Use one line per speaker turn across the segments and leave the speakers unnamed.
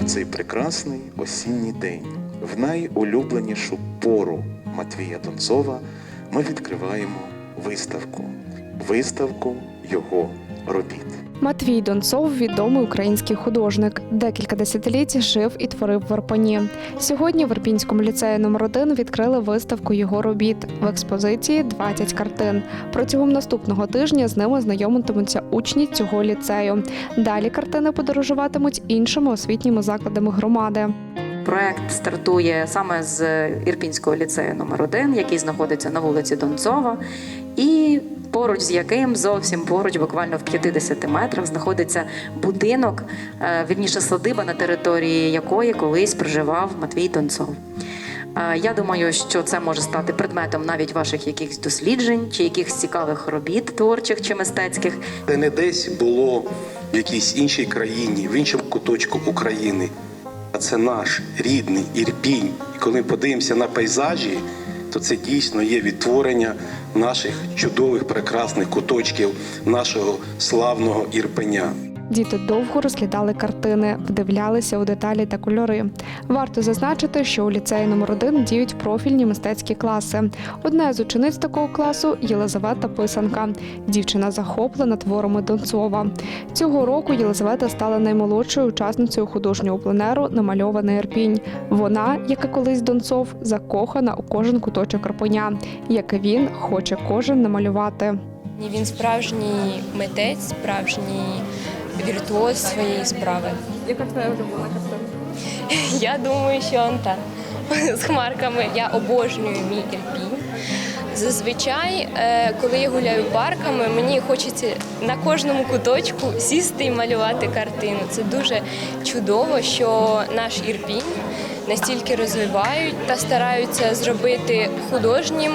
В цей прекрасний осінній день, в найулюбленішу пору Матвія Донцова, ми відкриваємо виставку. Виставку його робіт.
Матвій Донцов відомий український художник. Декілька десятиліть жив і творив в Верпані. Сьогодні в Верпінському ліцеї номер 1 відкрили виставку його робіт. В експозиції 20 картин. Протягом наступного тижня з ними знайомитимуться учні цього ліцею. Далі картини подорожуватимуть іншими освітніми закладами громади.
Проект стартує саме з Ірпінського ліцею номер 1 який знаходиться на вулиці Донцова, поруч з яким зовсім поруч, буквально в 50 метрах, знаходиться будинок, е, вірніше садиба, на території якої колись проживав Матвій Донцов. Е, Я думаю, що це може стати предметом навіть ваших якихось досліджень чи якихось цікавих робіт творчих чи мистецьких.
Це не десь було в якійсь іншій країні, в іншому куточку України. А це наш рідний Ірпінь. І коли подивимося на пейзажі, то це дійсно є відтворення наших чудових, прекрасних куточків нашого славного Ірпеня.
Діти довго розглядали картини, вдивлялися у деталі та кольори. Варто зазначити, що у ліцеї номер 1 діють профільні мистецькі класи. Одна з учениць такого класу Єлизавета Писанка. Дівчина захоплена творами Донцова. Цього року Єлизавета стала наймолодшою учасницею художнього пленеру Намальований Ірпінь. Вона, як і колись Донцов, закохана у кожен куточок Арпеня, як і він хоче кожен намалювати.
Він справжній митець, справжній віртуоз своєї справи.
Яка твоя улюблена картина?
Я думаю, що он та з хмарками. Я обожнюю мій Ірпінь. Зазвичай, е, коли я гуляю парками, мені хочеться на кожному куточку сісти і малювати картину. Це дуже чудово, що наш Ірпінь настільки розвивають та стараються зробити художнім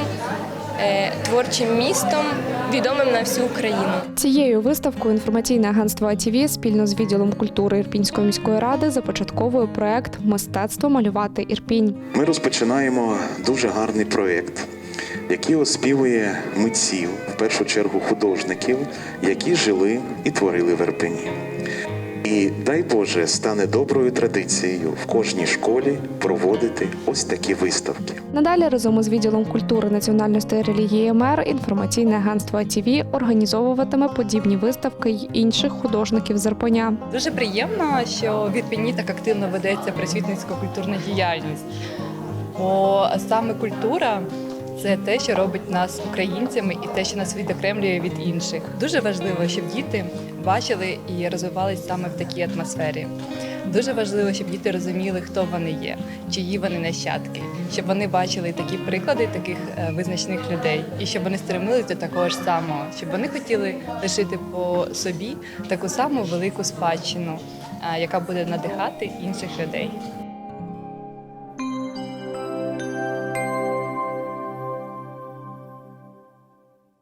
творчим містом, відомим на всю Україну.
Цією виставкою інформаційне агентство АТВ спільно з відділом культури Ірпінської міської ради започатковує проект Мистецтво малювати Ірпінь.
Ми розпочинаємо дуже гарний проєкт, який оспівує митців, в першу чергу художників, які жили і творили в Ірпені. І дай Боже стане доброю традицією в кожній школі проводити ось такі виставки.
Надалі разом із відділом культури національності релігії МР інформаційне агентство АТВ організовуватиме подібні виставки й інших художників з Ірпеня.
Дуже приємно, що в Ірпені так активно ведеться просвітницько-культурна діяльність. Бо саме культура це те, що робить нас українцями, і те, що нас відокремлює від інших. Дуже важливо, щоб діти бачили і розвивались саме в такій атмосфері. Дуже важливо, щоб діти розуміли, хто вони є, чиї вони нащадки, щоб вони бачили такі приклади таких е, визначних людей, і щоб вони стремились до такого ж самого, щоб вони хотіли лишити по собі таку саму велику спадщину, е, яка буде надихати інших людей.